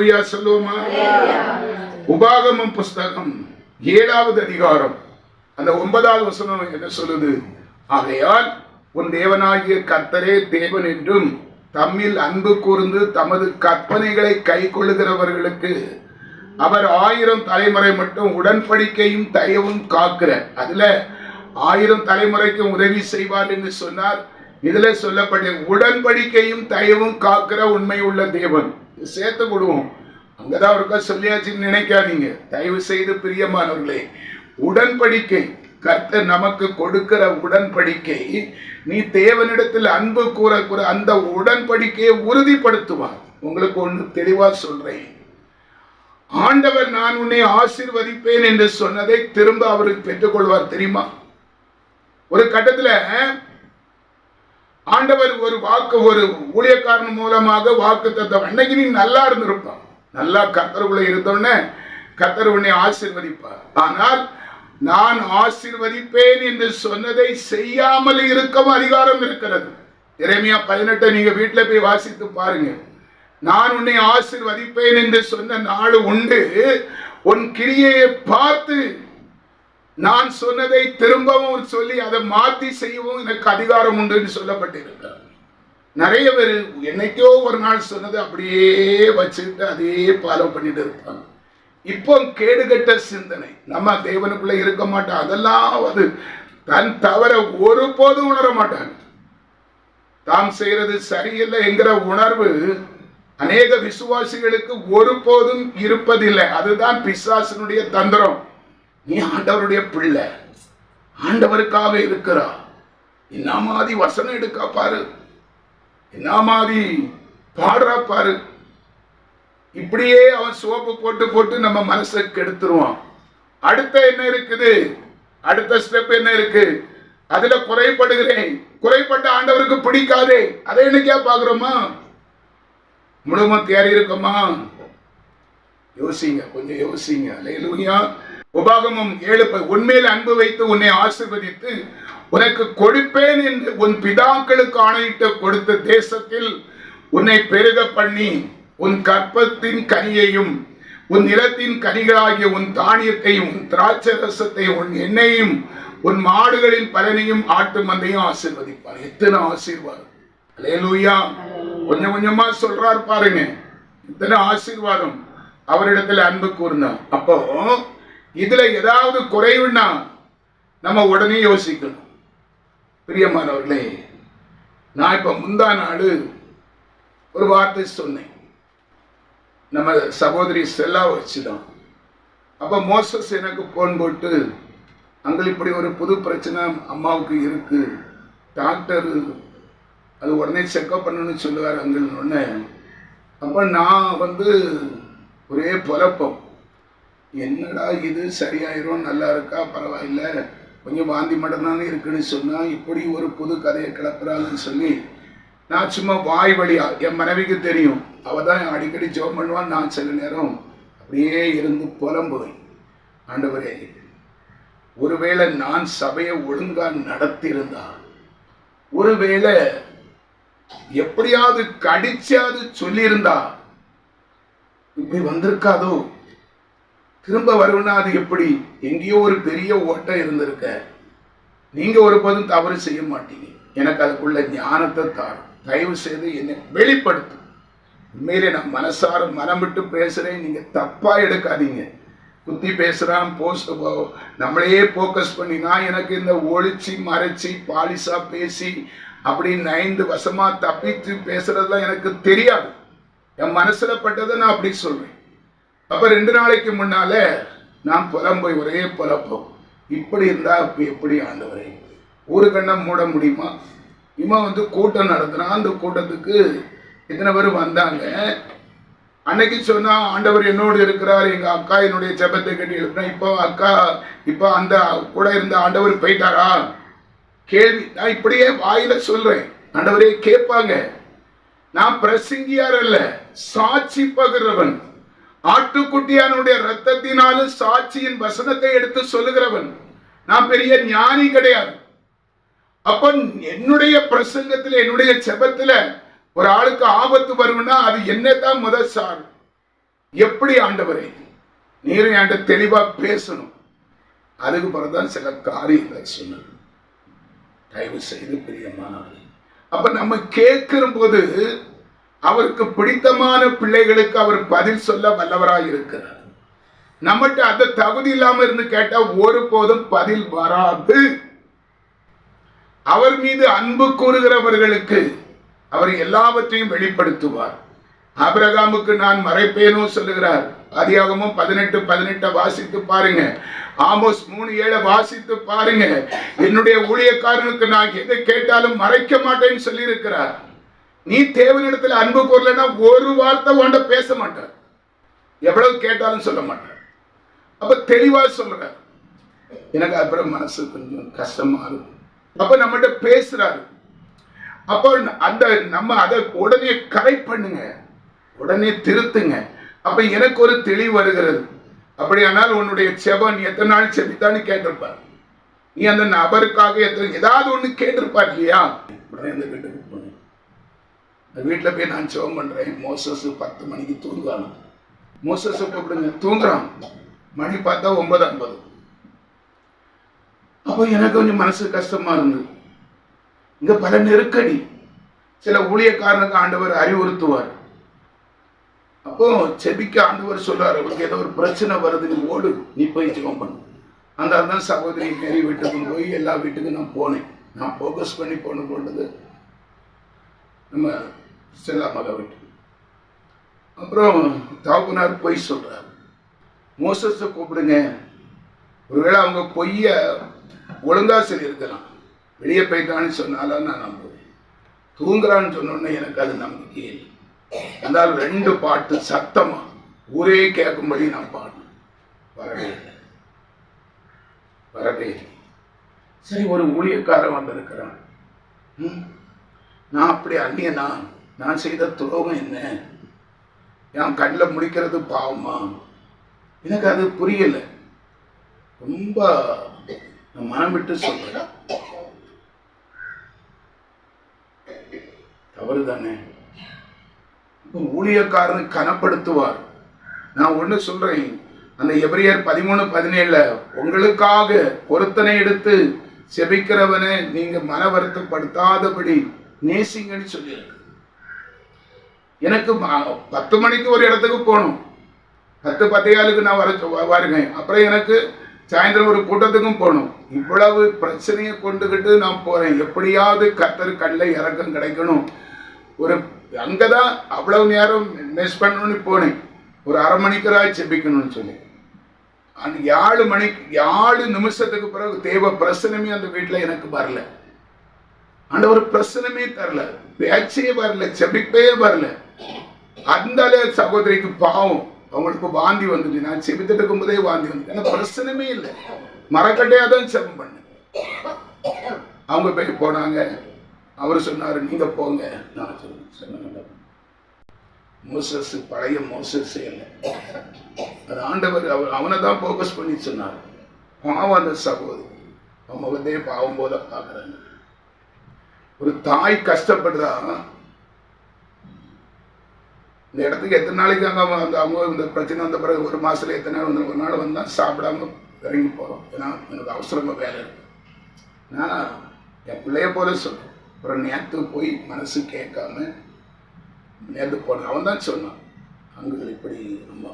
அலையலுயா சொல்லுவோமா? உபாகமம் புஸ்தகம் ஏழாவது அதிகாரம். அந்த ஒன்பதாவது வசனம் என்ன சொல்லுது? ஆகையால் உன் தேவனாகிய கர்த்தரே தேவன் என்றும் தம்மில் அன்பு கூர்ந்து தமது கற்பனைகளை கை கொள்ளுகிறவர்களுக்கு அவர் ஆயிரம் தலைமுறை மட்டும் உடன்படிக்கையும் தயவும் காக்கிற. அதுல ஆயிரம் தலைமுறைக்கும் உதவி செய்வார் என்று சொன்னார் இதுல சொல்லப்பட்ட உடன்படிக்கையும் தயவும் காக்கிற உண்மை உள்ள தேவன். சேர்த்து விடுவோம் அங்கதான் ஒருக்கா சொல்லியாச்சுன்னு நினைக்காதீங்க. தயவு செய்து பிரியமானவர்களே உடன்படிக்கை. கர்த்தர் நமக்கு கொடுக்கிற உடன்படிக்கை நீ தேவனிடத்தில் அன்பு கூற கூற அந்த உடன்படிக்கையை உறுதிப்படுத்துவார். உங்களுக்கு ஒன்று தெளிவா சொல்றேன். ஆண்டவர் நான் உன்னை ஆசீர்வதிப்பேன் என்று சொன்னதை திரும்ப அவருக்கு பெற்றுக்கொள்வார் தெரியுமா? ஒரு கட்டத்தில் ஆண்டவர் ஒரு வாக்கு ஒரு ஊழியக்காரன் மூலமாக வாக்கு தத்தம் அன்னைக்கு நீ நல்லா இருந்திருப்பான். நல்லா கத்தருக்குள்ள இருந்தோடனே கத்தர் உன்னை ஆசிர்வதிப்பார். ஆனால் நான் ஆசிர்வதிப்பேன் என்று சொன்னதை செய்யாமல் இருக்கவும் அதிகாரம் இருக்கிறது. இறைமையா பதினெட்டை நீங்க வீட்டில் போய் வாசித்து பாருங்க. நான் உன்னை ஆசிர்வதிப்பேன் என்று சொன்ன நாள் உண்டு. உன் கிரியையை பார்த்து நான் சொன்னதை திரும்பவும் சொல்லி அதை மாற்றி செய்யவும் எனக்கு அதிகாரம் உண்டு என்று சொல்லப்பட்டிருக்கிறார் நிறைய பேர் என்னைக்கோ ஒரு நாள் சொன்னதை அப்படியே வச்சுக்கிட்டு அதே ஃபாலோ பண்ணிட்டு இருப்பாங்க. இப்போ கேடுகட்ட சிந்தனை. நம்ம தேவனுக்குள்ள இருக்க மாட்டோம். அதெல்லாம் அது தன் தவற ஒருபோதும் உணர மாட்டாங்க. தாம் செய்யறது சரியில்லை என்கிற உணர்வு அநேக விசுவாசிகளுக்கு ஒருபோதும் இருப்பதில்லை. அதுதான் பிசாசனுடைய தந்திரம். நீ ஆண்டவருடைய பிள்ளை ஆண்டவருக்காக இருக்கிறா என்ன மாதிரி வசனம் எடுக்க பாரு. என்ன மாதிரி பாடுறா பாரு. இப்படியே அவன் சோப்பு போட்டு போட்டு நம்ம மனசை கெடுத்துருவான். அடுத்த என்ன இருக்குது? அடுத்த ஸ்டெப் என்ன இருக்கு? அதுல குறைபடுகிறேன் குறைபட்ட ஆண்டவருக்கு பிடிக்காதே. அதை என்னைக்கா பாக்குறோமா முழுமை தேறி இருக்கோமா? யோசிங்க கொஞ்சம் யோசிங்க. அல்லேலூயா உபாகமம் ஏழு ப- உன்மேல் அன்பு வைத்து உன்னை ஆசிர்வதித்து உனக்கு கொடுப்பேன் என்று உன் பிதாக்களுக்கு ஆணையிட்டு கொடுத்த தேசத்தில் உன்னை பெருக பண்ணி உன் கற்பத்தின் கனியையும் உன் நிலத்தின் கனிகளாகிய உன் தானியத்தையும் உன் திராட்சை ரசத்தையும் உன் எண்ணெயையும் உன் மாடுகளின் பலனையும் ஆட்டு மந்தையும் ஆசீர்வதிப்பார். எத்தனை ஆசீர்வாதம். அல்லேலூயா கொஞ்சம் கொஞ்சமா சொல்றார் பாருங்க. இத்தனை ஆசீர்வாதம். அவரிடத்துல அன்பு கூர்ந்தார். அப்போ இதுல ஏதாவது குறைவுன்னா நம்ம உடனே யோசிக்கணும். பிரியமானவர்களே நான் இப்ப முந்தா நாள் ஒரு வார்த்தை சொன்னேன். நம்ம சகோதரி செல்லா வச்சுதான். அப்போ மோசஸ் எனக்கு ஃபோன் போட்டு அங்கே இப்படி ஒரு புது பிரச்சனை அம்மாவுக்கு இருக்கு. டாக்டர் அது உடனே செக்கப் பண்ணணும்னு சொல்லுவார் அங்கே ஒன்று அப்போ நான் வந்து ஒரே புலப்பம் என்னடா இது? சரியாயிரும் நல்லா இருக்கா பரவாயில்ல. கொஞ்சம் வாந்தி மட்டும்தானே இருக்குன்னு சொன்னால் இப்படி ஒரு புது கதையை கிளப்புறாங்கன்னு சொல்லி நான் சும்மா வாய் வழியா என் மனைவிக்கு தெரியும். அவ தான் அடிக்கடி ஜெபம் பண்ணுவான் நான் சில நேரம் அப்படியே இருந்து புலம்புவேன். ஆண்டவரே ஒருவேளை நான் சபையை ஒழுங்கா நடத்தியிருந்தா ஒருவேளை எப்படியாவது கடிச்சாவது சொல்லியிருந்தா இப்படி வந்திருக்காதோ? திரும்ப வருவனா அது எப்படி? எங்கேயோ ஒரு பெரிய ஓட்டம் இருந்திருக்க. நீங்க ஒருபோதும் தவறு செய்ய மாட்டீங்க. எனக்கு அதுக்குள்ள ஞானத்தை தாரும். தயவு செய்து என்னை வெளிப்படுத்து. உண்மையிலே நான் மனசார மனம் விட்டு பேசுகிறேன் நீங்கள் தப்பாக எடுக்காதீங்க. குத்தி பேசுகிறான் போஸ்ட் நம்மளையே ஃபோக்கஸ் பண்ணி நான் எனக்கு இந்த ஒளிச்சு மறைச்சி பாலிஷாக பேசி அப்படி நைந்து வசமாக தப்பித்து பேசுறதுலாம் எனக்கு தெரியாது. என் மனசில் பட்டதை நான் அப்படி சொல்றேன். அப்போ ரெண்டு நாளைக்கு முன்னால நான் புலம்பை ஒரே புலப்போம். இப்படி இருந்தால் இப்போ எப்படி ஆண்டவரே? ஒரு கண்ணம் மூட முடியுமா? இவன் வந்து கூட்டம் நடத்துனான் அந்த கூட்டத்துக்கு இத்தனை பேர் வந்தாங்க? அன்னைக்கு சொன்னா ஆண்டவர் என்னோடு இருக்கிறார் எங்க அக்கா என்னுடைய ஜெபத்தை கட்டி எழுப்பினா இப்போ அக்கா இப்போ அந்த கூட இருந்த ஆண்டவர் போயிட்டாரா? கேள்வி. நான் இப்படியே வாயில சொல்றேன். ஆண்டவரே கேட்பாங்க. நான் பிரசங்கியார் அல்ல சாட்சி பகிர்றவன். ஆட்டுக்குட்டியானுடைய ரத்தத்தினாலும் சாட்சியின் வசனத்தை எடுத்து சொல்லுகிறவன் நான் பெரிய ஞானி கிடையாது. அப்ப என்னுடைய பிரசங்கத்துல என்னுடைய செபத்துல ஒரு ஆளுக்கு ஆபத்து வரும்னா அது என்னதான் முதல் சார். எப்படி ஆண்டவரை நீரும் என்கிட்ட தெளிவா பேசணும். அதுக்கு பிறகுதான் சில காரியங்களை சொன்னது தயவு செய்து பிரியமானவர் அப்ப நம்ம கேட்கிற போது அவருக்கு பிடித்தமான பிள்ளைகளுக்கு அவர் பதில் சொல்ல வல்லவராய் இருக்கிறார். நம்மகிட்ட அந்த தகுதி இல்லாம இருந்து கேட்டா ஒருபோதும் பதில் வராது. அவர் மீது அன்பு கூறுகிறவர்களுக்கு அவர் எல்லாவற்றையும் வெளிப்படுத்துவார். ஆபிரகாமுக்கு நான் மறைப்பேனோ சொல்லுகிறார். அதிகமும் பதினெட்டு பதினெட்டை வாசித்து பாருங்க. ஆமோஸ் மூணு ஏழை வாசித்து பாருங்க. என்னுடைய ஊழியக்காரனுக்கு நான் எதை கேட்டாலும் மறைக்க மாட்டேன்னு சொல்லியிருக்கிறார். நீ தேவனிடத்தில் அன்பு கூறலைன்னா ஒரு வார்த்தை உண்ட பேச மாட்டார். எவ்வளவு கேட்டாலும் சொல்ல மாட்டார். அப்ப தெளிவா சொல்றார். எனக்கு அப்புறம் மனசு கொஞ்சம் கஷ்டமா இருக்கும். அப்ப நம்மகிட்ட பேசுறாரு. அப்போ அந்த நம்ம அதை உடனே கரெக்ட் பண்ணுங்க. உடனே திருத்துங்க. அப்ப எனக்கு ஒரு தெளிவு வருகிறது. அப்படியானால் உன்னுடைய செபம் நீ எத்தனை நாள் செபித்தான்னு கேட்டிருப்பார். நீ அந்த நபருக்காக எத்தனை ஏதாவது ஒண்ணு கேட்டிருப்பார் இல்லையா? உடனே அந்த வீட்டுக்கு போனேன் அந்த வீட்டில் போய் நான் செபம் பண்றேன். மோசஸ் பத்து மணிக்கு தூங்குவாங்க. மோசஸ் கூப்பிடுங்க தூங்குறான். மணி பார்த்தா ஒன்பது ஐம்பது. அப்போ எனக்கு கொஞ்சம் மனசு கஷ்டமா இருந்தது. இங்கே பல நெருக்கடி. சில ஊழியக்காரனுக்கு ஆண்டவர் அறிவுறுத்துவார். அப்போ செபிக்க ஆண்டவர் சொல்றார் உங்களுக்கு ஏதோ ஒரு பிரச்சனை வருது நீ ஓடு. நீ போய் ஜெபம் பண்ணு. அந்த தான் சகோதரி மேரி வீட்டுக்கும் போய் எல்லா வீட்டுக்கும் நான் போனேன். நான் ஃபோக்கஸ் பண்ணி போன பொழுது நம்ம செல்லா மக வீட்டுக்கு அப்புறம் தாக்குனார் பொய் சொல்கிறார் மோசஸை கூப்பிடுங்க. ஒருவேளை அவங்க பொய்ய ஒழுங்கா சொல்லியிருக்கலாம். வெளியே போயிட்டான்னு சொன்னாலும் நான் நம்புவேன். தூங்குறான்னு சொன்னோன்னே எனக்கு அது நம்பிக்கை இல்லை. அதனால் ரெண்டு பாட்டு சத்தமா ஊரே கேட்கும்படி நான் பாடணும் வரவே இல்லை. வரவே இல்லை. சரி ஒரு ஊழியக்காரன் வந்திருக்கிறான். நான் அப்படி அந்நியனா? நான் செய்த துரோகம் என்ன? என் கண்ணில் முடிக்கிறது பாவமா? எனக்கு அது புரியல. ரொம்ப நான் மனம் விட்டு சொல்றேன். தவறு தானே இப்போ ஊழியக்காரன் கனப்படுத்துவார். நான் ஒண்ணு சொல்றேன். அந்த எபிரியர் பதிமூணு பதினேழுல உங்களுக்காக பொருத்தனை எடுத்து செபிக்கிறவனை நீங்க மன வருத்தப்படுத்தாதபடி நேசிங்கன்னு சொல்லியிருக்கு. எனக்கு பத்து மணிக்கு ஒரு இடத்துக்கு போகணும். பத்து பத்தையாளுக்கு நான் வர சொ- அப்புறம் எனக்கு சாயந்தரம் ஒரு கூட்டத்துக்கும் போகணும். இவ்வளவு பிரச்சனையை கொண்டுகிட்டு நான் போகிறேன் எப்படியாவது கத்தர் கல்ல இறக்கம் கிடைக்கணும். ஒரு அங்கே தான் அவ்வளவு நேரம் மிஸ் பண்ணணும்னு போனேன். ஒரு அரை மணிக்கராக செபிக்கணும்னு சொல்லி. அந்த ஏழு மணிக்கு ஏழு நிமிஷத்துக்கு பிறகு தேவ பிரசனமே அந்த வீட்டில் எனக்கு வரல. அந்த ஒரு பிரசனமே தரல. பேச்சே வரல. செபிப்பே வரல. அந்த சகோதரிக்கு பாவம். அவங்களுக்கு வாந்தி வந்துச்சு நான் செபித்துட்டு இருக்கும்போதே வாந்தி வந்து எனக்கு பிரச்சனமே இல்லை. மரக்கட்டையாக தான் செபம் பண்ணேன். அவங்க போய் போனாங்க. அவர் சொன்னார் நீங்க போங்க. நான் சொன்னேன் மோசஸ் பழைய மோசஸ் இல்லை அது ஆண்டவர் அவர் அவனை தான் ஃபோக்கஸ் பண்ணி சொன்னார். பாவம் அந்த சகோதரி. அவன் முகத்தே பாவம் போல பார்க்குறாங்க. ஒரு தாய் கஷ்டப்படுறா. இந்த இடத்துக்கு எத்தனை நாளைக்கு அங்கே வந்து அவங்க இந்த பிரச்சனை வந்த பிறகு ஒரு மாதத்தில் எத்தனை நாள் வந்து ஒரு நாள் வந்தால் சாப்பிடாம இறங்கி போகிறோம் ஏன்னா எனக்கு அவசரமாக வேலை இருக்குது நான் என் பிள்ளைய போல சொல்கிறேன் அப்புறம் நேற்று போய் மனசு கேட்காம நேற்று போனேன். அவன் தான் சொன்னான் அங்கே இப்படி நம்ம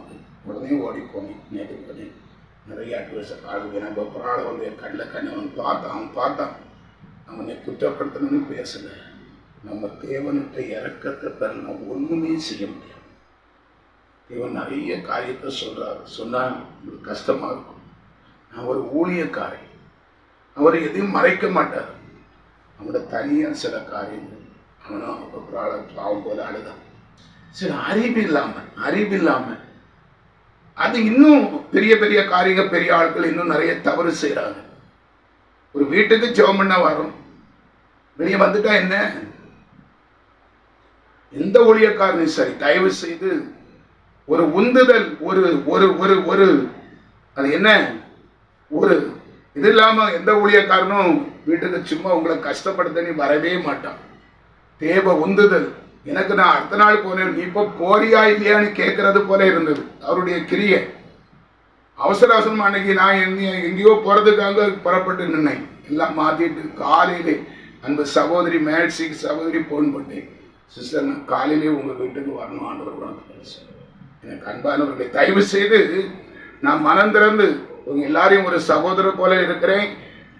உடனே ஓடி போனேன் நேற்று போனேன் நிறைய அட்வைஸ் ஆளுங்க நம்ம ஆள் வந்து என் கண்ணில் கண்ணை அவன் பார்த்தான். அவன் பார்த்தான். அவனை குற்றப்படுத்தணும்னு பேசலை. நம்ம தேவன்கிட்ட இறக்கத்தை பெறணும். ஒன்றுமே செய்ய முடியாது. தேவன் நிறைய காரியத்தை சொல்கிறார் சொன்னால் உங்களுக்கு கஷ்டமாக இருக்கும். நான் ஒரு ஊழியக்காரன். அவர் எதையும் மறைக்க மாட்டார். அவனோட தனியாக சில காரியங்கள். அவனும் அப்புறம் பாவம் போல அழுதான். சில அறிவு இல்லாமல் அறிவு இல்லாமல் அது இன்னும் பெரிய பெரிய காரியங்க பெரிய ஆட்கள் இன்னும் நிறைய தவறு செய்கிறாங்க ஒரு வீட்டுக்கு ஜெபம் பண்ண வரும் வெளியே வந்துட்டா என்ன? எந்த ஊழியக்காரனும் சரி தயவு செய்து ஒரு உந்துதல் ஒரு ஒரு ஒரு ஒரு அது என்ன? ஒரு இது இல்லாமல் எந்த ஊழியக்காரனும் வீட்டுக்கு சும்மா உங்களை கஷ்டப்படுத்த நீ வரவே மாட்டான். தேவை உந்துதல். எனக்கு நான் அடுத்த நாள் போனேன் நீ இப்போ போறியா இல்லையான்னு கேட்கறது போல இருந்தது. அவருடைய கிரியை. அவசர அவசரம் அன்னைக்கு நான் எங்க- எங்கேயோ போறதுக்காக புறப்பட்டு நின்னேன். எல்லாம் மாத்திட்டு காலையிலே அந்த சகோதரி மேட்சிக்கு சகோதரி போன் பண்ணேன் சிஸ்டர் நான் காலையிலே உங்கள் வீட்டுக்கு வரணும் ஆண்டவர் எனக்கு அன்பானவர்களை தயவு செய்து நான் மனம் திறந்து உங்க எல்லாரையும் ஒரு சகோதரர் போல இருக்கிறேன்.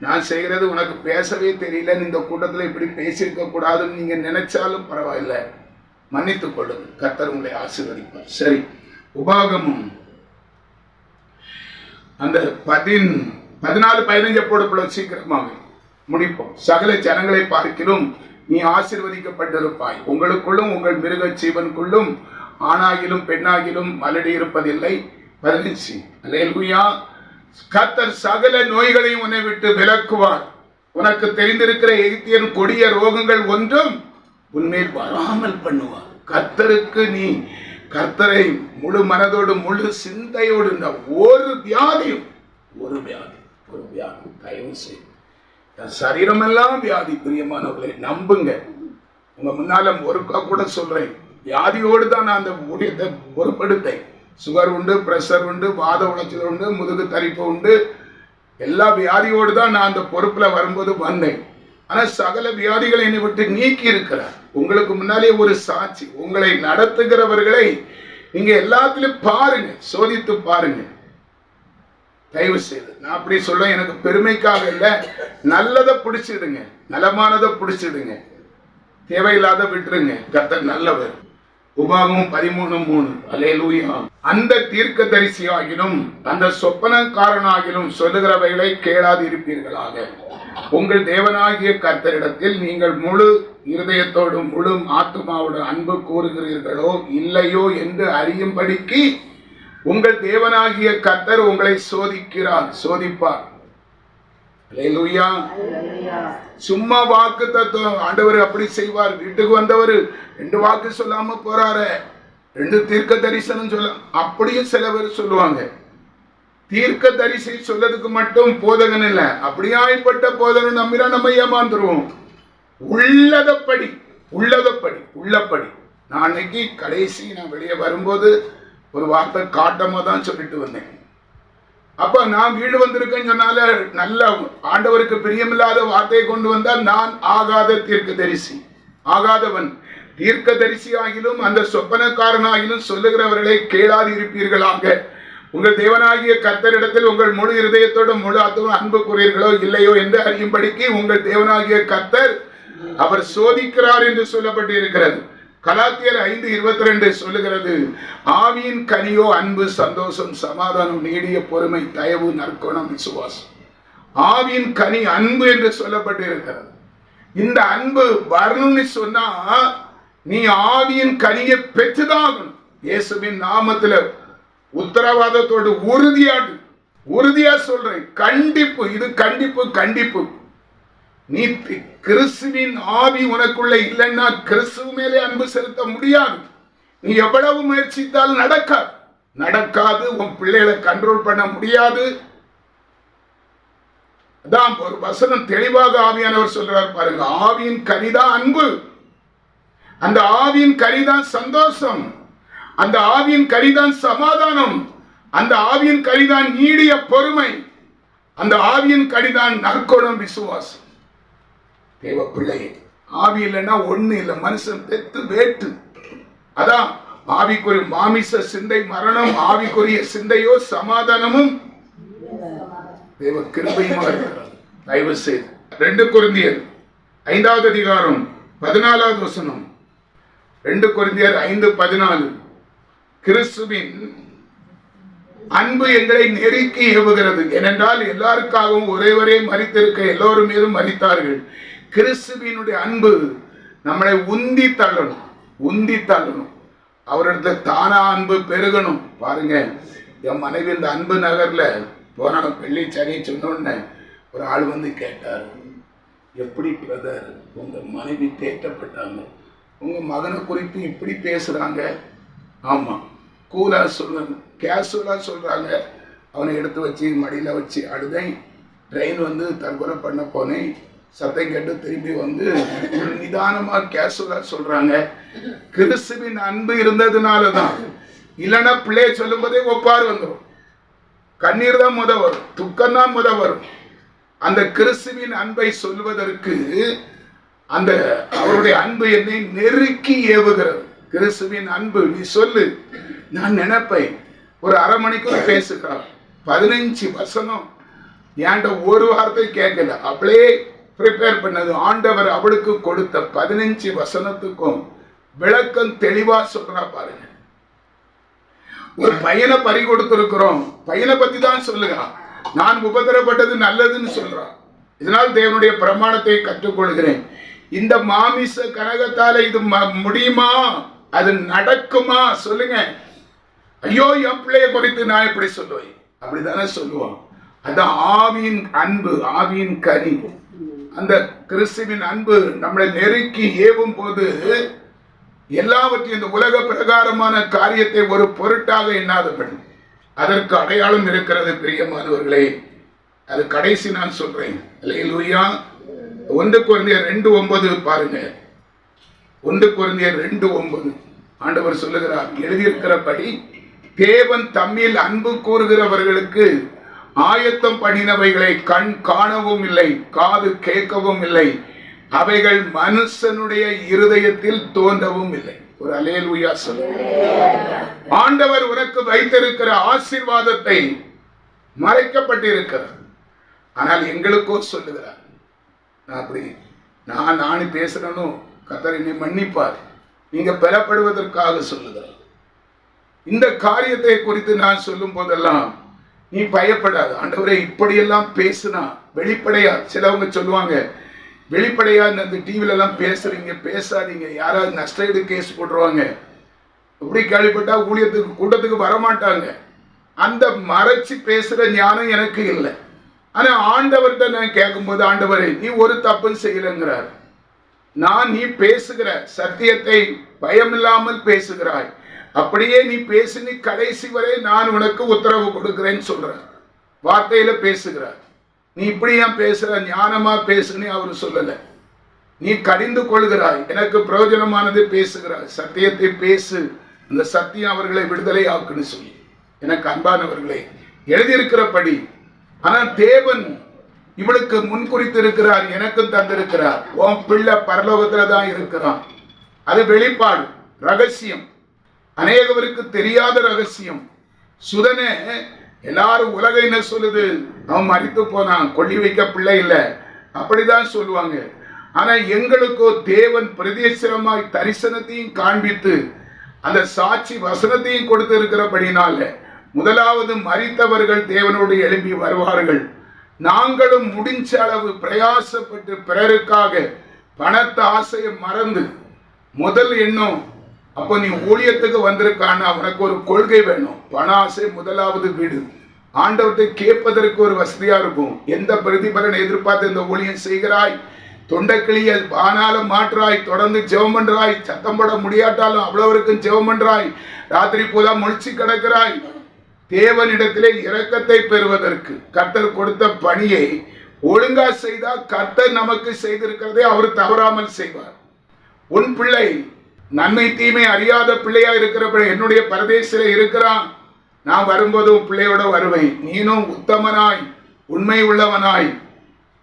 நான் செய்கிறது உனக்கு பேசவே தெரியல. இந்த கூட்டத்தில் இப்படி பேசியிருக்க கூடாதுன்னு நீங்கள் நினைச்சாலும் பரவாயில்ல. மன்னித்துக் கொள்ளுங்க கர்த்தர் உங்களை ஆசீர்வதிப்பார். சரி உபாகமும். அந்த பதின் பதினாலு பதினஞ்சு போடப்பட சீக்கிரமாக முடிப்போம். சகல ஜனங்களை பார்க்கிறோம். நீ ஆசீர்வதிக்கப்பட்டிருப்பாய். உங்களுக்குள்ளும் உங்கள் மிருக ஜீவனுக்குள்ளும் ஆணாகிலும் பெண்ணாகிலும் மலடி இருப்பதில்லை. பதினஞ்சு அல்லேலூயா கர்த்தர் சகல நோய்களையும் உன்னை விட்டு விலக்குவார். உனக்கு தெரிந்திருக்கிற எகிப்தியன் கொடிய ரோகங்கள் ஒன்றும் உன்மேல் வராமல் பண்ணுவார். கர்த்தருக்கு நீ கர்த்தரை முழு மனதோடு முழு சிந்தையோடு ஒரு வியாதியும் ஒரு வியாதி ஒரு வியாதி. தயவு செய்து என் சரீரமெல்லாம் வியாதி பிரியமானவர்களே நம்புங்க. உங்க முன்னால ஒருக்கா கூட சொல்றேன். வியாதியோடு தான் நான் அந்த ஊழியத்தை பொறுப்படுத்தேன். சுகர் உண்டு பிரஷர் உண்டு வாத உளைச்சல் உண்டு முதுகு தரிப்பு உண்டு. எல்லா வியாதியோடு தான் நான் அந்த பொறுப்புல வரும்போது வந்தேன். ஆனா சகல வியாதிகளை என்னை விட்டு நீக்கி இருக்கிறார். உங்களுக்கு முன்னாலே ஒரு சாட்சி. உங்களை நடத்துகிறவர்களை நீங்க எல்லாத்திலும் பாருங்க சோதித்து பாருங்க. தயவு செய்து நான் அப்படி சொல்ல எனக்கு பெருமைக்காக இல்லை. நல்லதை பிடிச்சிடுங்க. நலமானதை பிடிச்சிடுங்க. தேவையில்லாத விட்டுருங்க. கர்த்தர் நல்லவர். உபாகமும் பதிமூணு மூணு. அலையலூயா அந்த தீர்க்க தரிசியாகிலும் அந்த சொப்பனக்காரனாகிலும் சொல்லுகிறவைகளை கேளாதிருப்பீர்களாக. உங்கள் தேவனாகிய கர்த்தரிடத்தில் நீங்கள் முழு இருதயத்தோடும் முழு ஆத்துமாவோடும் அன்பு கூறுகிறீர்களோ இல்லையோ என்று அறியும்படிக்கு உங்கள் தேவனாகிய கர்த்தர் உங்களை சோதிக்கிறார் சோதிப்பார். சும்மா வாக்கு தத்துவம் ஆண்டவர் அப்படி செய்வார். வீட்டுக்கு வந்தவர் ரெண்டு வாக்கு சொல்லாம போறாரு. ரெண்டு தீர்க்க தரிசனம் சொல்ல அப்படியும் சில பேர் சொல்லுவாங்க. தீர்க்க தரிசி சொல்லதுக்கு மட்டும் போதகன் இல்ல. அப்படியாய்ப்பட்ட போதகன் நம்பினா நம்ம ஏமாந்துருவோம். உள்ளதப்படி உள்ளதப்படி உள்ளப்படி. நான் அன்னைக்கு கடைசி நான் வெளியே வரும்போது ஒரு வார்த்தை காட்டமாக தான் சொல்லிட்டு வந்தேன். அப்போ நான் வீடு வந்திருக்கேன்னு சொன்னால நல்ல ஆண்டவருக்கு பிரியமில்லாத வார்த்தையை கொண்டு வந்தால் நான் ஆகாத தீர்க்க தரிசி ஆகாதவன். தீர்க்க தரிசி ஆகிலும் அந்த சொப்பனக்காரனாகிலும் சொல்லுகிறவர்களை கேளாது இருப்பீர்களாக உங்கள் தேவனாகிய கர்த்தரிடத்தில் உங்கள் முழு இருதயத்தோடு முழு அத்துவம் அன்பு கூறீர்களோ இல்லையோ என்று அறியும்படிக்கு உங்கள் தேவனாகிய கர்த்தர் அவர் சோதிக்கிறார் என்று சொல்லப்பட்டிருக்கிறது. கலாத்தியர் ஐந்து இருபத்தி ரெண்டு சொல்லுகிறது ஆவியின் கனியோ அன்பு சந்தோஷம் சமாதானம் நீடிய பொறுமை தயவு நற்குணம் விசுவாசம். ஆவியின் கனி அன்பு என்று சொல்லப்பட்டிருக்கிறது. இந்த அன்பு வரணும்னு சொன்னா நீ ஆவியின் கனியை பெற்றுதாகணும். இயேசுவின் நாமத்துல உத்தரவாதத்தோடு உறுதியாடு உறுதியா சொல்றேன். கண்டிப்பு இது கண்டிப்பு கண்டிப்பு. நீ தி- கிறிஸ்துவின் ஆவி உனக்குள்ள இல்லைன்னா கிறிஸ்துவ மேலே அன்பு செலுத்த முடியாது. நீ எவ்வளவு முயற்சித்தால் நடக்காது. நடக்காது உன் பிள்ளைகளை கண்ட்ரோல் பண்ண முடியாது. அதான் ஒரு வசனம் தெளிவாக ஆவியானவர் சொல்றார் பாருங்க. ஆவியின் கனிதான் அன்பு. அந்த ஆவியின் கனிதான் சந்தோஷம். அந்த ஆவியின் கனிதான் சமாதானம். அந்த ஆவியின் கனிதான் நீடிய பொறுமை. அந்த ஆவியின் கனிதான் நற்குணம் விசுவாசம். தேவ பிள்ளை. ஆவி இல்லைன்னா ஒண்ணு இல்லை. மனுஷன் பெத்து வேட்டு அதான் ஆவிக்குரிய மாமிச சிந்தை மரணம் ஆவிக்குரிய சிந்தையோ சமாதானமும் தேவ கிருபையுமா இருக்கிறது. தயவு செய்து. ரெண்டு குருந்தியர் ஐந்தாவது அதிகாரம் பதினாலாவது வசனம். ரெண்டு குருந்தியர் ஐந்து பதினாலு. கிறிஸ்துவின் அன்பு எங்களை நெருக்கி ஏவுகிறது. ஏனென்றால் எல்லாருக்காகவும் ஒரே ஒரே மறித்திருக்க எல்லோரும் மீதும் மறித்தார்கள் கிறிஸ்துவினுடைய அன்பு நம்மளை உந்தி தள்ளணும் உந்தி தள்ளணும். அவரிடத்துல தானா அன்பு பெருகணும். பாருங்க என் மனைவி இந்த அன்பு நகர்ல போன வெள்ளி சரி சொன்னோடனே ஒரு ஆள் வந்து கேட்டார் எப்படி பிரதர் உங்க மனைவி தேட்டப்பட்டாங்க உங்க மகனை குறித்து இப்படி பேசுறாங்க? ஆமா கூலா சொல்றாங்க கேஷுவலா சொல்றாங்க. அவனை எடுத்து வச்சு மடியில் வச்சு அழுதேன். ட்ரெயின் வந்து தற்கொலை பண்ண போனேன். சத்தம் கேட்டு திரும்பி வந்து ஒரு நிதானமா கேசுவலா சொல்றாங்க. கிறிஸ்துவின் அன்பு இருந்ததுனால தான் இல்லைன்னா பிள்ளைய சொல்லும் போதே ஒப்பாறு வந்துடும் கண்ணீர் தான் முத வரும். துக்கம் தான் முத வரும். அந்த கிறிஸ்துவின் அன்பை சொல்வதற்கு அந்த அவருடைய அன்பு என்னை நெருக்கி ஏவுகிறது. கிறிஸ்துவின் அன்பு நீ சொல்லு. நான் நினைப்பேன். ஒரு அரை மணிக்கூர் பேசுகிறார். பதினஞ்சு வசனம். ஏன்ட்ட ஒரு வார்த்தை கேட்கல. அப்படியே ப்ரிப்பேர் பண்ணது. ஆண்டவர் அவளுக்கு கொடுத்த பதினஞ்சு வசனத்துக்கும் விளக்கம் தெளிவா சொல்றா பாருங்க. ஒரு பையனை பறி கொடுத்திருக்கிறோம். பையனை பத்தி தான் சொல்லுகிறான் நான் உபதரப்பட்டது நல்லதுன்னு சொல்றான் இதனால் தேவனுடைய பிரமாணத்தை கற்றுக்கொள்கிறேன். இந்த மாமிச கனகத்தால இது ம- முடியுமா? அது நடக்குமா? சொல்லுங்க. ஐயோ என் பிள்ளைய குறித்து நான் எப்படி சொல்லுவேன். அப்படிதானே சொல்லுவோம் அதான் ஆவியின் அன்பு ஆவியின் கனி அந்த கிறிஸ்துவின் அன்பு நம்மளை நெருக்கி ஏவும் போது எல்லாவற்றையும் இந்த உலக பிரகாரமான காரியத்தை ஒரு பொருட்டாக எண்ணாதபடி அதற்கு அடையாளம் இருக்கிறது பிரியமானவர்களே. அது கடைசி நான் சொல்றேன். அல்லேலூயா. ஒன்று குழந்தையர் ரெண்டு ஒன்பது பாருங்க. ஒன்று குழந்தையர் ரெண்டு ஒன்பது. ஆண்டவர் சொல்லுகிறார் எழுதியிருக்கிறபடி தேவன் தம்மில் அன்பு கூறுகிறவர்களுக்கு ஆயத்தம் பண்ணினவைகளை கண் காணவும் இல்லை காது கேட்கவும் இல்லை. அவைகள் மனுஷனுடைய இருதயத்தில் தோன்றவும் இல்லை. ஒரு அலேல் சொல்லு ஆண்டவர் உனக்கு வைத்திருக்கிற ஆசீர்வாதத்தை மறைக்கப்பட்டிருக்கிறார் ஆனால் எங்களுக்கோ சொல்லுகிறார். அப்படி நான் நானும் பேசுறனும் கத்தர் என்னை மன்னிப்பார். நீங்க பெறப்படுவதற்காக சொல்லுகிறார் இந்த காரியத்தை குறித்து நான் சொல்லும் போதெல்லாம் நீ பயப்படாது. ஆண்டவரே இப்படியெல்லாம் பேசுனா வெளிப்படையா? சிலவங்க சொல்லுவாங்க வெளிப்படையா இந்த டிவில எல்லாம் பேசுறீங்க பேசாதீங்க. யாராவது நஷ்டஈடு கேஸ் போட்டுருவாங்க. இப்படி கேள்விப்பட்டா ஊழியத்துக்கு கூட்டத்துக்கு வரமாட்டாங்க. அந்த மறைச்சு பேசுற ஞானம் எனக்கு இல்லை. ஆனா ஆண்டவர்கிட்ட நான் கேட்கும்போது ஆண்டவரே நீ ஒரு தப்பும் செய்யலைங்கிறார். நான் நீ பேசுகிற சத்தியத்தை பயமில்லாமல் பேசுகிறாய். அப்படியே நீ பேசு நீ கடைசி வரை நான் உனக்கு உத்தரவு கொடுக்கிறேன்னு சொல்றேன் வார்த்தையில பேசுகிறார் நீ இப்படி ஏன் பேசுற? ஞானமா பேசுன்னு அவர் சொல்லல. நீ கடிந்து கொள்கிறாய். எனக்கு பிரயோஜனமானது பேசுகிறாய் சத்தியத்தை பேசு. அந்த சத்தியம் அவர்களை விடுதலை ஆக்குன்னு சொல்லி. எனக்கு அன்பானவர்களே எழுதியிருக்கிறபடி ஆனால் தேவன் இவளுக்கு முன்குறித்து இருக்கிறார் எனக்கும் தந்திருக்கிறார். உன் பிள்ளை பரலோகத்துல தான் இருக்கிறான். அது வெளிப்பாடு ரகசியம். அநேகவருக்கு தெரியாத ரகசியம். சுதனே எல்லாரும் உலக என்ன சொல்லுது அவன் மறித்து போனான் கொல்லி வைக்க பிள்ளை இல்லை. அப்படிதான் சொல்லுவாங்க. ஆனா எங்களுக்கோ தேவன் பிரதேசமாய் தரிசனத்தையும் காண்பித்து அந்த சாட்சி வசனத்தையும் கொடுத்து இருக்கிறபடினால முதலாவது மறித்தவர்கள் தேவனோடு எழும்பி வருவார்கள். நாங்களும் முடிஞ்ச அளவு பிரயாசப்பட்டு பிறருக்காக பணத்தை ஆசையை மறந்து முதல் எண்ணம் அப்போ நீ ஊழியத்துக்கு வந்திருக்கான உனக்கு ஒரு கொள்கை வேணும். பண ஆசை முதலாவது வீடு. ஆண்டவர்கிட்ட கேட்பதற்கு ஒரு வசதியா இருக்கும். எந்த பிரதிபலனை எதிர்பார்த்து இந்த ஊழியம் செய்கிறாய்? தொண்டைக்கிளிய பானாலும் மாற்றாய் தொடர்ந்து ஜெபம் பண்றாய் சத்தம் போட முடியாட்டாலும் அவ்வளவருக்கும் ஜெபம் பண்றாய் ராத்திரி பூரா முழிச்சு கிடக்கிறாய். தேவனிடத்திலே இரக்கத்தை பெறுவதற்கு கர்த்தர் கொடுத்த பணியை ஒழுங்கா செய்தால் கர்த்தர் நமக்கு செய்திருக்கிறதே அவர் தவறாமல் செய்வார். உன் பிள்ளை நன்மை தீமை அறியாத பிள்ளையா இருக்கிறப்ப என்னுடைய பரதேசில இருக்கிறான். நான் வரும்போது உன் பிள்ளையோட வருவேன். நீனும் உத்தமனாய் உண்மை உள்ளவனாய்.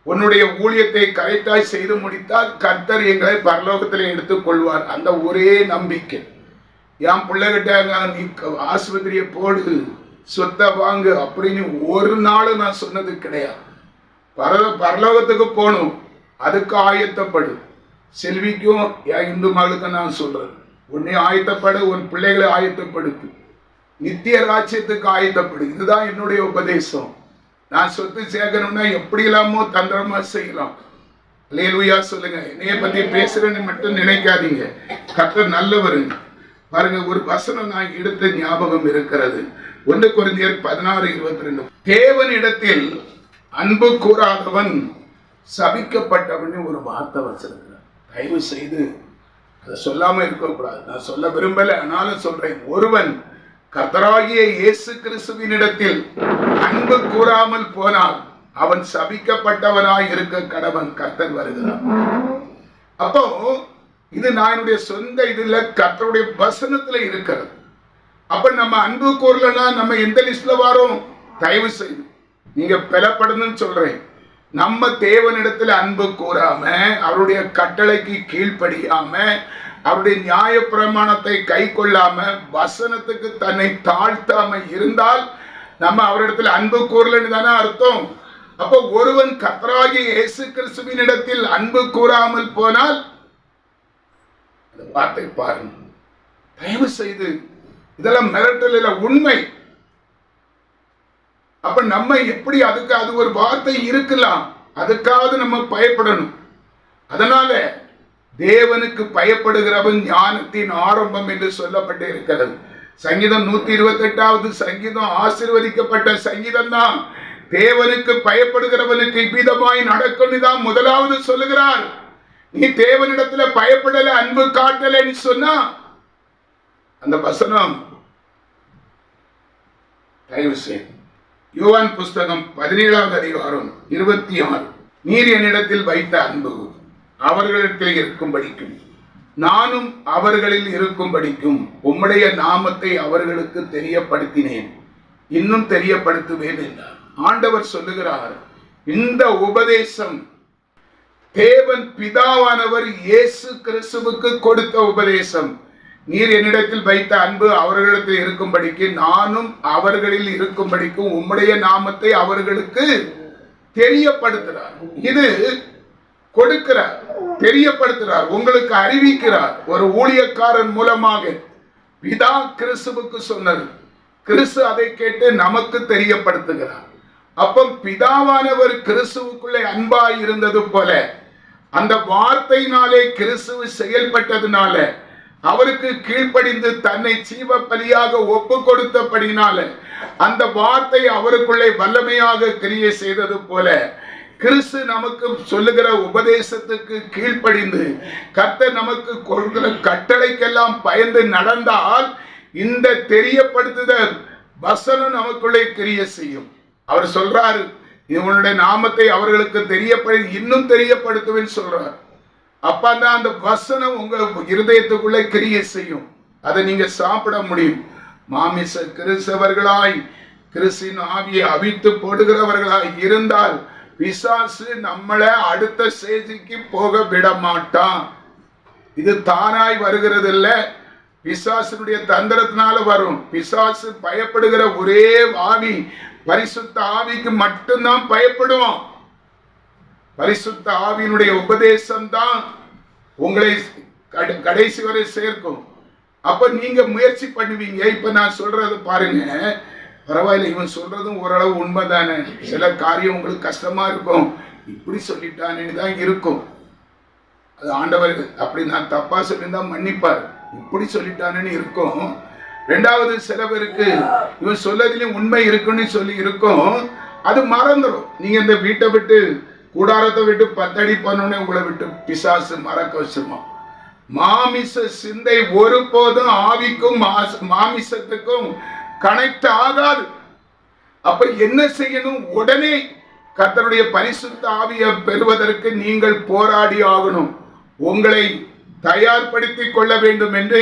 உன்னுடைய ஊழியத்தை கரெக்டாய் செய்து முடித்தால் கர்த்தர் எங்களை பரலோகத்தில் எடுத்துக் கொள்வார். அந்த ஒரே நம்பிக்கை. என் பிள்ளைகிட்ட நீ ஆஸ்பத்திரியை போடு சொத்தை வாங்கு அப்படின்னு ஒரு நாள் நான் சொன்னது கிடையாது. பர பரலோகத்துக்கு போகணும். அதுக்கு ஆயத்தப்படும் செல்விக்கும் என் இந்து மகளுக்கும் நான் சொல்றேன் உன்னை ஆயத்தப்படு உன் பிள்ளைகளை ஆயத்தப்படுத்து. நித்திய ராஜ்யத்துக்கு ஆயத்தப்படு. இதுதான் என்னுடைய உபதேசம். நான் சொத்து சேர்க்கணும்னா எப்படி இல்லாமோ தந்திரமா செய்யலாம். லேலுயா சொல்லுங்க. என்னைய பத்தி பேசுறேன்னு மட்டும் நினைக்காதீங்க. கத்த நல்லவருங்க பாருங்க ஒரு வசனம் நான் எடுத்த ஞாபகம் இருக்கிறது. ஒன்று குறைந்தர் பதினாறு இருபத்தி ரெண்டு தேவனிடத்தில் அன்பு கூறாதவன் சபிக்கப்பட்டவன் ஒரு வார்த்தை வச்சிருக்கு தயவு செய்து அதை சொல்லாமல் இருக்கக்கூடாது. நான் சொல்ல விரும்பல ஆனாலும் சொல்றேன். ஒருவன் கர்த்தராகிய இயேசு கிறிஸ்துவினிடத்தில் அன்பு கூறாமல் போனால் அவன் சபிக்கப்பட்டவனாய் இருக்க கடவன் கர்த்தர் வருகிறான் அப்போ இது நான் என்னுடைய சொந்த இதுல கர்த்தருடைய வசனத்துல இருக்கிறது. அப்ப நம்ம அன்பு கூறலன்னா நம்ம எந்த லிஸ்ட்ல வரோம்? தயவு செய்து. நீங்க பெலப்படணும்னு சொல்றேன். நம்ம தேவனிடத்துல அன்பு கூறாம அவருடைய கட்டளைக்கு கீழ்ப்படியாம அவருடைய நியாய பிரமாணத்தை கை கொள்ளாம வசனத்துக்கு தன்னை தாழ்த்தாம இருந்தால் நம்ம அவரிடத்துல அன்பு கூறலன்னு தானே அர்த்தம். அப்போ ஒருவன் கத்தராகிய இயேசு கிறிஸ்துவின் இடத்தில் அன்பு கூறாமல் போனால் அந்த வார்த்தை பாருங்க. தயவு செய்து இதெல்லாம் மிரட்டல் இல்லை உண்மை. அப்ப நம்ம எப்படி அதுக்கு அது ஒரு வார்த்தை இருக்கலாம்? அதுக்காவது நம்ம பயப்படணும். அதனால தேவனுக்கு பயப்படுகிறவன் ஞானத்தின் ஆரம்பம் என்று சொல்லப்பட்டு இருக்கிறது சங்கீதம் நூத்தி இருபத்தி எட்டாவது சங்கீதம் ஆசிர்வதிக்கப்பட்ட சங்கீதம் தான் தேவனுக்கு பயப்படுகிறவனுக்கு இவ்விதமாய் நடக்கும் தான் முதலாவது சொல்லுகிறார். நீ தேவனிடத்துல பயப்படல அன்பு காட்டலன்னு சொன்னா அந்த வசனம் தயவு செய்யும் யோவான் புஸ்தகம் பதினேழாவது அதிகாரம் இருபத்தி ஆறு. நீர் என்னிடத்தில் வைத்த அன்பு. அவர்களிடத்தில் இருக்கும்படிக்கும். நானும் அவர்களில் இருக்கும்படிக்கும் உம்முடைய நாமத்தை அவர்களுக்கு தெரியப்படுத்தினேன். இன்னும் தெரியப்படுத்துவேன் என்றார். ஆண்டவர் சொல்லுகிறார் இந்த உபதேசம் தேவன் பிதாவானவர் இயேசு கிறிஸ்துவுக்கு கொடுத்த உபதேசம். நீர் என்னிடத்தில் வைத்த அன்பு அவர்களிடத்தில் இருக்கும்படிக்கு நானும் அவர்களில் இருக்கும்படிக்கும் உம்முடைய நாமத்தை அவர்களுக்கு தெரியப்படுத்துகிறார். இது கொடுக்கிறார் தெரியப்படுத்துகிறார் உங்களுக்கு அறிவிக்கிறார். ஒரு ஊழியக்காரன் மூலமாக பிதா கிறிஸ்துவுக்கு சொன்னது. கிறிஸ்து அதை கேட்டு நமக்கு தெரியப்படுத்துகிறார். அப்போ பிதாவானவர் கிறிஸ்துவுக்குள்ளே அன்பாய் இருந்தது போல அந்த வார்த்தையினாலே கிறிஸ்துவு செயல்பட்டதுனால அவருக்கு கீழ்ப்படிந்து தன்னை சீவ பலியாக ஒப்பு கொடுத்தபடினால அந்த வார்த்தை அவருக்குள்ளே வல்லமையாக கிரியை செய்தது போல கிறிஸ்து நமக்கு சொல்லுகிற உபதேசத்துக்கு கீழ்ப்படிந்து கர்த்தர் நமக்கு கொள்கிற கட்டளைக்கெல்லாம் பயந்து நடந்தால் இந்த தெரியப்படுத்துதல் வசனம் நமக்குள்ளே கிரிய செய்யும். அவர் சொல்றாரு இவனுடைய நாமத்தை அவர்களுக்கு தெரியப்படி இன்னும் தெரியப்படுத்துவேன்னு சொல்றார். அப்பதான் அந்த வசனம் உங்க இருதயத்துக்குள்ளே கிரிய செய்யும். அதை நீங்க சாப்பிட முடியும். மாமிச கிறிஸ்தவர்களாய் கிறிஸ்தின் ஆவியை அவித்து போடுகிறவர்களாய் இருந்தால் பிசாசு நம்மளை அடுத்த ஸ்டேஜுக்கு போக விட மாட்டான். இது தானாய் வருகிறது இல்லை பிசாசினுடைய தந்திரத்தினால வரும். பிசாசு பயப்படுகிற ஒரே ஆவி பரிசுத்த ஆவிக்கு மட்டும்தான் பயப்படுவோம் பரிசுத்த ஆவியினுடைய உபதேசம் தான் உங்களை கடைசி வரை சேர்க்கும். அப்ப நீங்க முயற்சி பண்ணுவீங்க. இப்ப நான் சொல்றது பாருங்க. பரவாயில்ல இவன் சொல்றதும் ஓரளவு உண்மைதானே. சில காரியம் உங்களுக்கு கஷ்டமா இருக்கும். இப்படி சொல்லிட்டானேன்னு தான் இருக்கும். அது ஆண்டவர் அப்படி நான் தப்பா சொல்லியிருந்தா மன்னிப்பார். இப்படி சொல்லிட்டானேன்னு இருக்கும். ரெண்டாவது சில பேருக்கு இவன் சொல்லதிலும் உண்மை இருக்குன்னு சொல்லி இருக்கும். அது மறந்துடும் நீங்க இந்த வீட்டை விட்டு கூடாரத்தை விட்டு பத்தடி பண்ணோன்னே உங்களை விட்டு பிசாசு மறக்க வச்சிருமா மாமிச சிந்தை ஒருபோதும் ஆவிக்கும் மாமிசத்துக்கும் கனெக்ட் ஆகாது. அப்ப என்ன செய்யணும்? உடனே கத்தருடைய பரிசுத்த ஆவியை பெறுவதற்கு நீங்கள் போராடி ஆகணும். உங்களை தயார்படுத்தி கொள்ள வேண்டும் என்று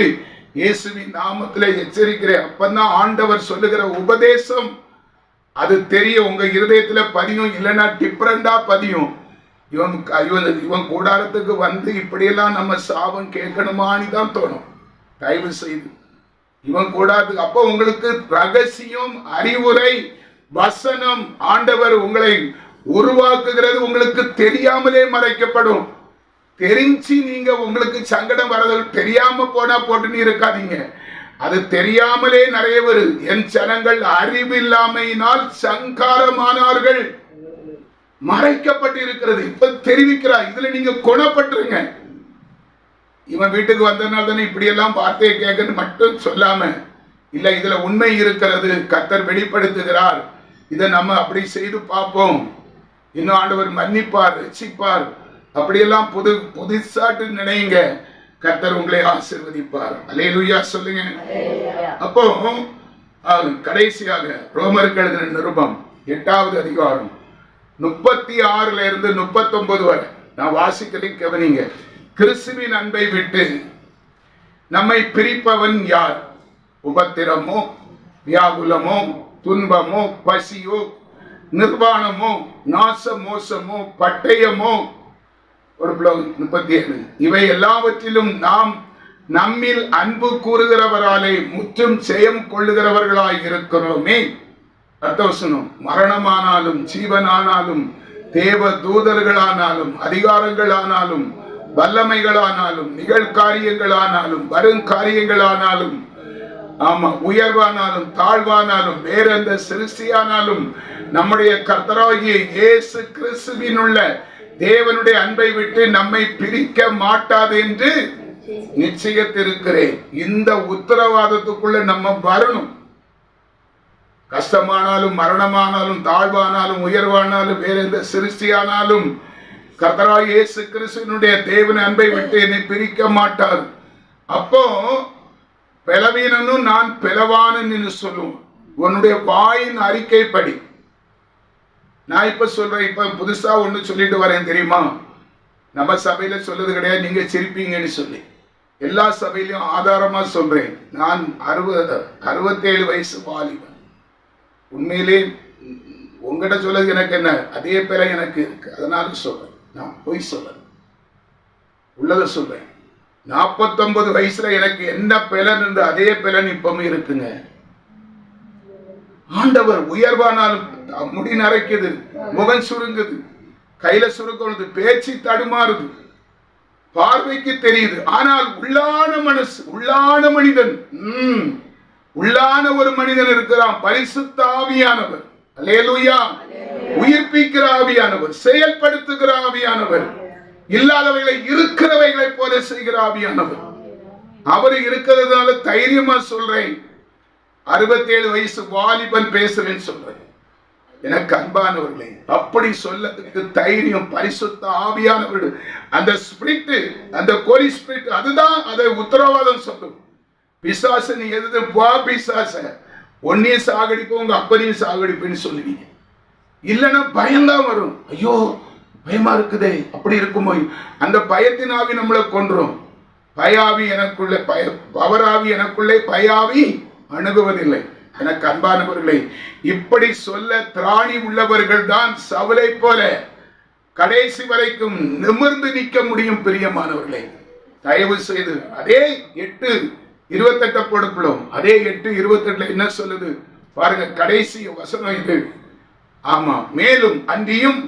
இயேசுவின் நாமத்தில் எச்சரிக்கிறேன். அப்பதான் ஆண்டவர் சொல்லுகிற உபதேசம் அது தெரியும் உங்க இருதயத்துல பதியும் இல்லைன்னா டிஃப்ரெண்டா பதியும். இவன் இவன் இவன் கூடாரத்துக்கு வந்து இப்படியெல்லாம் நம்ம சாபம் கேட்கணுமான்னு தான் தோணும். தயவு செய்து. இவன் கூடாரத்துக்கு அப்போ உங்களுக்கு ரகசியம் அறிவுரை வசனம் ஆண்டவர் உங்களை உருவாக்குகிறது உங்களுக்கு தெரியாமலே மறைக்கப்படும். தெரிஞ்சு நீங்க உங்களுக்கு சங்கடம் வர்றது தெரியாம போனா போட்டுன்னு இருக்காதீங்க. அது தெரியாமலே நிறைய பேர். என் ஜனங்கள் அறிவில்லாமையினால் சங்காரமானார்கள். மறைக்கப்பட்டு இருக்கிறது இப்ப தெரிவிக்கிறார். இதுல நீங்க குணப்பட்டுருங்க. இவன் வீட்டுக்கு வந்ததுனால தானே இப்படியெல்லாம் வார்த்தையை கேட்கன்னு மட்டும் சொல்லாம இல்ல இதுல உண்மை இருக்கிறது. கத்தர் வெளிப்படுத்துகிறார். இதை நம்ம அப்படி செய்து பார்ப்போம். இன்னும் ஆண்டவர் மன்னிப்பார் ரசிப்பார் அப்படியெல்லாம் புது புதுசாட்டு நினைங்க. கர்த்தர் உங்களை ஆசீர்வதிப்பார். அல்லேலூயா சொல்லுங்க. அப்போ கடைசியாக ரோமருக்கு எழுதின நிருபம் எட்டாவது அதிகாரம் முப்பத்தி ஆறுல இருந்து முப்பத்தொன்பது வரை. நான் வாசிக்கிறேன் கவனிங்க. கிறிஸ்துவின் அன்பை விட்டு நம்மை பிரிப்பவன் யார்? உபத்திரமோ வியாகுலமோ துன்பமோ பசியோ நிர்வாணமோ நாச மோசமோ பட்டயமோ ஒரு பிளவு முப்பத்தி ஏழு. இவை எல்லாவற்றிலும் நாம் நம்மில் அன்பு கூறுகிறவராலே முற்றும் ஜெயம் கொள்ளுகிறவர்களாய் இருக்கிறோமே. அர்த்தவசனம் மரணமானாலும் ஜீவனானாலும் தேவ தூதர்களானாலும் அதிகாரங்களானாலும் வல்லமைகளானாலும் நிகழ்காரியங்களானாலும் வருங்காரியங்களானாலும் ஆமா உயர்வானாலும் தாழ்வானாலும் வேறெந்த சிறுசியானாலும் சிருஷ்டியானாலும் நம்முடைய கர்த்தராகிய இயேசு கிறிஸ்துவின் உள்ள தேவனுடைய அன்பை விட்டு நம்மை பிரிக்க மாட்டாது என்று நிச்சயத்திருக்கிறேன். இந்த உத்தரவாதத்துக்குள்ள நம்ம வரணும். கஷ்டமானாலும் மரணமானாலும் தாழ்வானாலும் உயர்வானாலும் வேற எந்த சிருஷ்டியானாலும் கதரா இயேசு கிறிஸ்துவனுடைய தேவன் அன்பை விட்டு என்னை பிரிக்க மாட்டார். அப்போ பலவீனனும் நான் பிளவானன் என்று சொல்லுவோம். உன்னுடைய வாயின் அறிக்கைப்படி. நான் இப்ப சொல்றேன் இப்ப புதுசா ஒன்று சொல்லிட்டு வரேன் தெரியுமா? நம்ம சபையில சொல்றது கிடையாது நீங்க சிரிப்பீங்கன்னு சொல்லி. எல்லா சபையிலையும் ஆதாரமா சொல்றேன். நான் அறுபது அறுபத்தேழு வயசு வாலிபன். உண்மையிலே உங்ககிட்ட சொல்றது எனக்கு என்ன? அதே பேர எனக்கு இருக்கு. அதனால சொல்றேன். நான் பொய் சொல்றேன். உள்ளதை சொல்றேன். நாற்பத்தொன்பது வயசுல எனக்கு என்ன பலன் என்று அதே பலன் இப்பவும் இருக்குங்க. ஆண்டவர் உயர்வானாலும் முடி நரைக்குது முகம் சுருங்குது கையில சுருங்குறது பேச்சு தடுமாறுது பார்வைக்கு தெரியுது. ஆனால் உள்ளான மனசு உள்ளான மனிதன் உம் உள்ளான ஒரு மனிதன் இருக்கிறான். பரிசுத்த ஆவியானவர். அலேலுயா உயிர்ப்பிக்கிற ஆவியானவர் செயல்படுத்துகிற ஆவியானவர் இல்லாதவைகளை இருக்கிறவைகளை போல செய்கிற ஆவியானவர். அவர் இருக்கிறதுனால தைரியமா சொல்றேன். அறுபத்தேழு வயசு வாலிபன் பேசுறேன்னு சொல்றேன். எனக்கு அன்பானவர்களே அப்படி சொல்லதுக்கு தைரியம் பரிசுத்த ஆவியானவர்கள் அந்த ஸ்பிரிட் அந்த கோலி ஸ்பிரிட் அதுதான் அதை உத்தரவாதம் சொல்லும். பிசாசு நீ எது வா பிசாச? ஒன்னையும் சாகடிப்போம் உங்க அப்பனையும் சாகடிப்புன்னு சொல்லுவீங்க. இல்லைன்னா பயம்தான் வரும். ஐயோ பயமா இருக்குதே அப்படி இருக்குமோ? அந்த பயத்தின் ஆவி நம்மளை கொன்றோம். பயாவி எனக்குள்ளே பய பவராவி எனக்குள்ளே பயாவி அணுகுவதில்லை. எனக்கு அன்பானவர்களை இப்படி சொல்ல திராணி உள்ளவர்கள் தான் சவலை போல கடைசி வரைக்கும் நிமிர்ந்து நிற்க முடியும் பிரியமானவர்களே. தயவு செய்து அதே எட்டு இருபத்தெட்ட கொடுப்போம் அதே எட்டு இருபத்தெட்டுல என்ன சொல்லுது? பாருங்க கடைசி வசனம் இது. ஆமா மேலும் அன்றியும்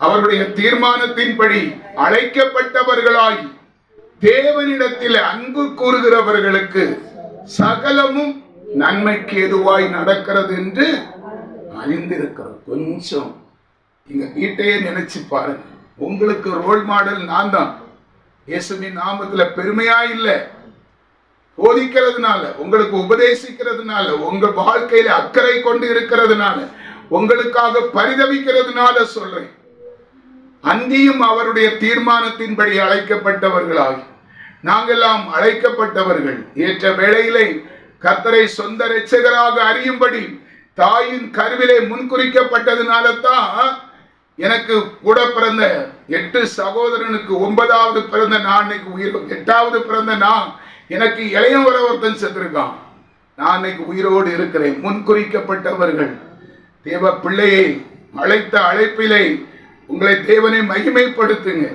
அவருடைய தீர்மானத்தின்படி அழைக்கப்பட்டவர்களாய் தேவனிடத்தில் அன்பு கூறுகிறவர்களுக்கு சகலமும் நன்மைக்கு எதுவாய் நடக்கிறது என்று அறிந்திருக்கிறோம். கொஞ்சம் எங்க வீட்டையே நினைச்சு பாருங்க. உங்களுக்கு ரோல் மாடல் நான் தான் இயேசுவின் நாமத்துல பெருமையா இல்லை. போதிக்கிறதுனால உங்களுக்கு உபதேசிக்கிறதுனால உங்க வாழ்க்கையில அக்கறை கொண்டு இருக்கிறதுனால உங்களுக்காக பரிதவிக்கிறதுனால சொல்றேன். அந்தியும் அவருடைய தீர்மானத்தின்படி அழைக்கப்பட்டவர்களாகி நாங்கெல்லாம் அழைக்கப்பட்டவர்கள். ஏற்ற வேளையிலே கர்த்தரை சொந்த ரட்சகராக அறியும்படி தாயின் கருவிலே முன்குறிக்கப்பட்டதுனால தான் எனக்கு கூட பிறந்த எட்டு சகோதரனுக்கு ஒன்பதாவது பிறந்த நான் இன்னைக்கு உயிர் எட்டாவது பிறந்த நான் எனக்கு இளையம் வர ஒருத்தன் செத்துருக்கான். நான் இன்னைக்கு உயிரோடு இருக்கிறேன் முன்குறிக்கப்பட்டவர்கள். தேவ பிள்ளையை அழைத்த அழைப்பிலே உங்களை தேவனை மகிமைப்படுத்துங்க.